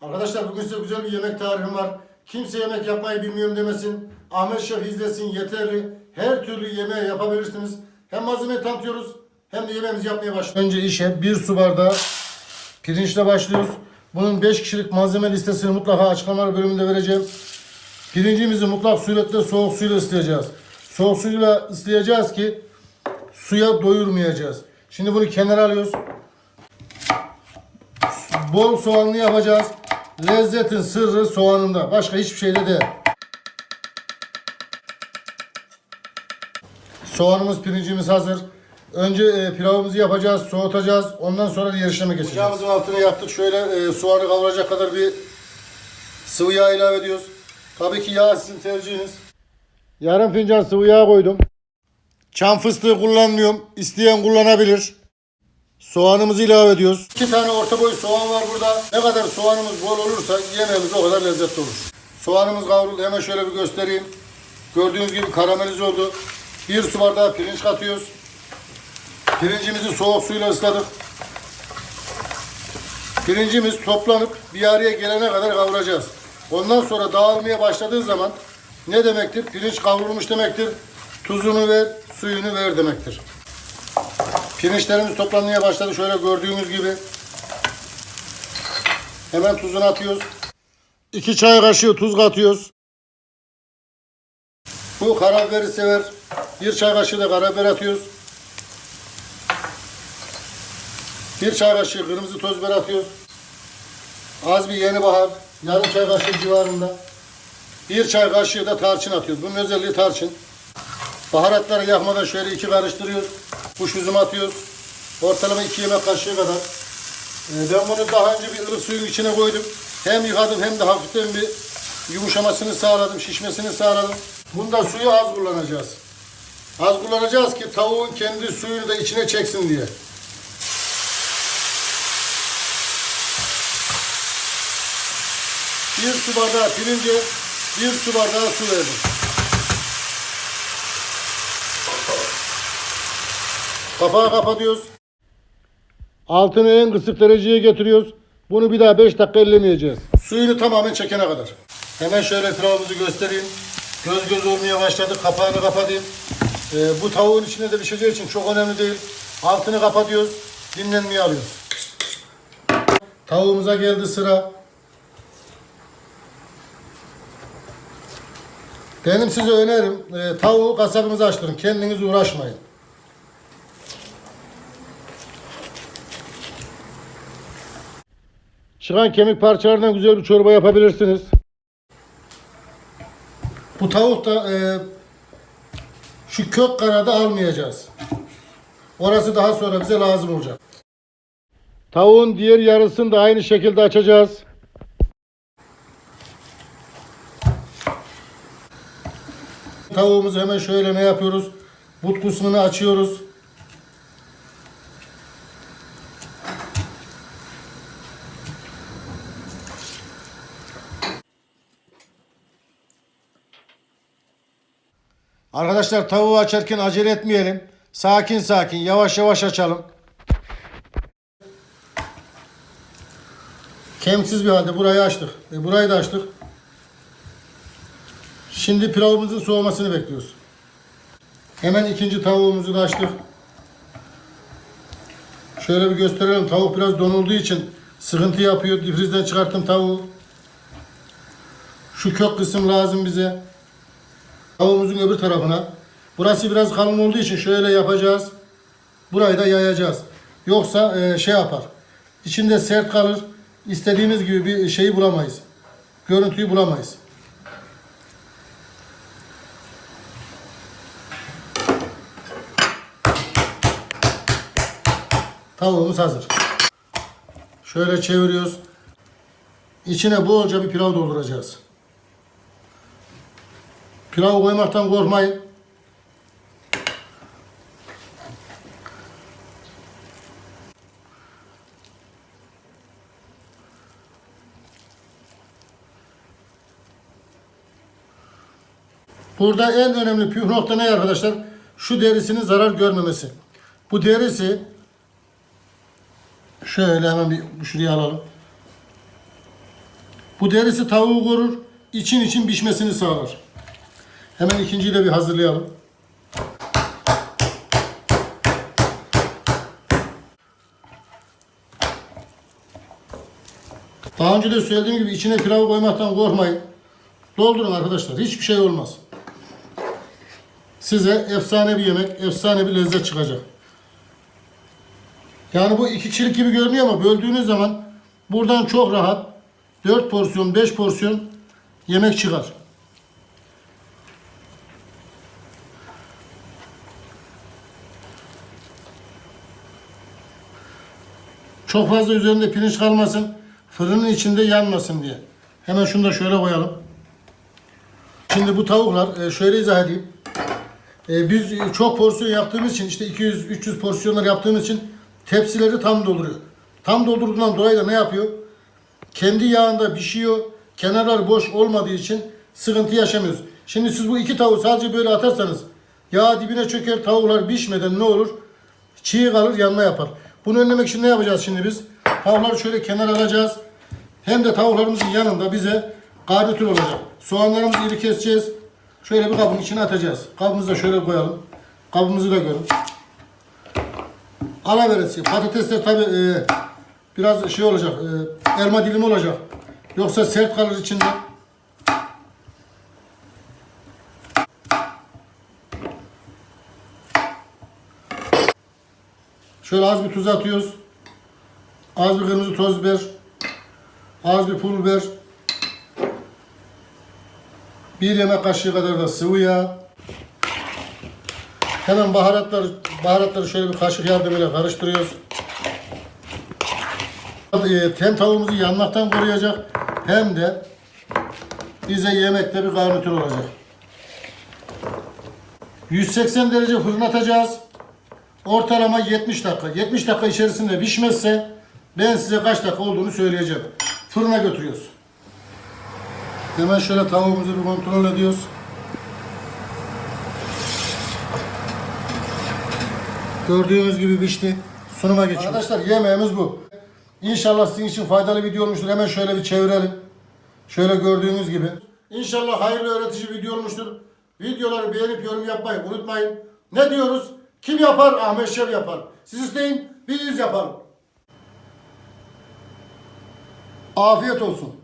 Arkadaşlar bugün size güzel bir yemek tarifim var. Kimse yemek yapmayı bilmiyorum demesin. Ahmet Şef izlesin yeterli. Her türlü yemeği yapabilirsiniz. Hem malzemeyi tanıtıyoruz hem de yemeğimizi yapmaya başlıyoruz. Önce işe bir su bardağı pirinçle başlıyoruz. Bunun 5 kişilik malzeme listesini mutlaka açıklamalar bölümünde vereceğim. Pirincimizi mutlak suretle soğuk suyla ıslayacağız. Soğuk suyla ıslayacağız ki suya doyurmayacağız. Şimdi bunu kenara alıyoruz. Bol soğanlı yapacağız. Lezzetin sırrı soğanında. Başka hiçbir şeyde değil. Soğanımız, pirincimiz hazır. Önce e, pilavımızı yapacağız, soğutacağız. Ondan sonra diğer işleme geçeceğiz. Ocağımızın altını yaktık. Şöyle e, soğanı kavuracak kadar bir sıvı yağ ilave ediyoruz. Tabii ki yağ sizin tercihiniz. Yarım fincan sıvı yağ koydum. Çam fıstığı kullanmıyorum. İsteyen kullanabilir. Soğanımızı ilave ediyoruz. İki tane orta boy soğan var burada. Ne kadar soğanımız bol olursa yemeğimiz o kadar lezzetli olur. Soğanımız kavruldu. Hemen şöyle bir göstereyim. Gördüğünüz gibi karamelize oldu. Bir su bardağı pirinç katıyoruz. Pirincimizi soğuk suyla ısladık. Pirincimiz toplanıp bir araya gelene kadar kavuracağız. Ondan sonra dağılmaya başladığı zaman ne demektir? Pirinç kavrulmuş demektir. Tuzunu ver, suyunu ver demektir. Pirinçlerimiz toplanmaya başladı. Şöyle gördüğünüz gibi. Hemen tuzunu atıyoruz. 2 çay kaşığı tuz katıyoruz. Bu karabiberi sever. Bir çay kaşığı da karabiber atıyoruz. Bir çay kaşığı kırmızı toz biber atıyoruz. Az bir yeni bahar. Yarım çay kaşığı civarında. Bir çay kaşığı da tarçın atıyoruz. Bunun özelliği tarçın. Baharatları yakmadan şöyle iki karıştırıyoruz. Kuş üzüm atıyoruz. Ortalama iki yemek kaşığı kadar. Ee, ben bunu daha önce bir ılık suyun içine koydum. Hem yıkadım hem de hafiften bir yumuşamasını sağladım, şişmesini sağladım. Bunda suyu az kullanacağız. Az kullanacağız ki tavuğun kendi suyunu da içine çeksin diye. Bir su bardağı pirince bir su bardağı su verdim. Kapağı kapatıyoruz. Altını en kısık dereceye getiriyoruz. Bunu bir daha 5 dakika ellemeyeceğiz. Suyunu tamamen çekene kadar. Hemen şöyle pilavımızı göstereyim. Göz göz olmaya başladı. Kapağını kapatayım. Ee, bu tavuğun içinde de pişeceği için çok önemli değil. Altını kapatıyoruz. Dinlenmeye alıyoruz. Tavuğumuza geldi sıra. Benim size önerim e, tavuğu kasabınıza açtırın. Kendiniz uğraşmayın. Çıkan kemik parçalarından güzel bir çorba yapabilirsiniz. Bu tavuk da e, şu kök karada almayacağız. Orası daha sonra bize lazım olacak. Tavuğun diğer yarısını da aynı şekilde açacağız. Tavuğumuzu hemen şöyle ne yapıyoruz? But kısmını açıyoruz. Arkadaşlar tavuğu açarken acele etmeyelim. Sakin sakin yavaş yavaş açalım. Kemsiz bir halde burayı açtık. E, burayı da açtık. Şimdi pilavımızın soğumasını bekliyoruz. Hemen ikinci tavuğumuzu da açtık. Şöyle bir gösterelim. Tavuk biraz donulduğu için sıkıntı yapıyor. Difrizden çıkarttım tavuğu. Şu kök kısım lazım bize. Tavuğumuzun öbür tarafına. Burası biraz kalın olduğu için şöyle yapacağız. Burayı da yayacağız. Yoksa e, şey yapar. İçinde sert kalır. İstediğimiz gibi bir şeyi bulamayız. Görüntüyü bulamayız. Tavuğumuz hazır. Şöyle çeviriyoruz. İçine bolca bir pilav dolduracağız. Pilav koymaktan korkmayın. Burada en önemli püf nokta ne arkadaşlar? Şu derisinin zarar görmemesi. Bu derisi şöyle hemen bir şuraya alalım. Bu derisi tavuğu korur, için için pişmesini sağlar. Hemen ikinciyi de bir hazırlayalım. Daha önce de söylediğim gibi içine pilavı koymaktan korkmayın. Doldurun arkadaşlar. Hiçbir şey olmaz. Size efsane bir yemek, efsane bir lezzet çıkacak. Yani bu iki kişilik gibi görünüyor ama böldüğünüz zaman buradan çok rahat 4 porsiyon, 5 porsiyon yemek çıkar. Çok fazla üzerinde pirinç kalmasın. Fırının içinde yanmasın diye. Hemen şunu da şöyle koyalım. Şimdi bu tavuklar e, şöyle izah edeyim. E, Biz çok porsiyon yaptığımız için işte 200-300 porsiyonlar yaptığımız için tepsileri tam dolduruyor. Tam doldurduğundan dolayı da ne yapıyor? Kendi yağında pişiyor. Kenarlar boş olmadığı için sıkıntı yaşamıyoruz. Şimdi siz bu iki tavuğu sadece böyle atarsanız yağ dibine çöker tavuklar pişmeden ne olur? Çiğ kalır yanma yapar. Bunu önlemek için ne yapacağız şimdi biz? Tavukları şöyle kenara alacağız. Hem de tavuklarımızın yanında bize garnitür olacak. Soğanlarımızı iri keseceğiz. Şöyle bir kabın içine atacağız. Kabımızı da şöyle koyalım. Kabımızı da görün. Alaveresi. Patatesler tabi e, biraz şey olacak. E, elma dilimi olacak. Yoksa sert kalır içinde. Şöyle az bir tuz atıyoruz. Az bir kırmızı toz biber. Az bir pul biber. Bir yemek kaşığı kadar da sıvı yağ. Hemen baharatları, baharatları şöyle bir kaşık yardımıyla karıştırıyoruz. Ee, Hem tavuğumuzu yanmaktan koruyacak hem de bize yemekte bir garnitür olacak. 180 derece fırın atacağız. Ortalama 70 dakika. 70 dakika içerisinde pişmezse ben size kaç dakika olduğunu söyleyeceğim. Fırına götürüyoruz. Hemen şöyle tavuğumuzu bir kontrol ediyoruz. Gördüğünüz gibi pişti. Sunuma geçiyoruz. Arkadaşlar yemeğimiz bu. İnşallah sizin için faydalı video olmuştur. Hemen şöyle bir çevirelim. Şöyle gördüğünüz gibi. İnşallah hayırlı öğretici video olmuştur. Videoları beğenip yorum yapmayı unutmayın. Ne diyoruz? Kim yapar? Ahmet Şev yapar. Siz isteyin, biz yapalım. Afiyet olsun.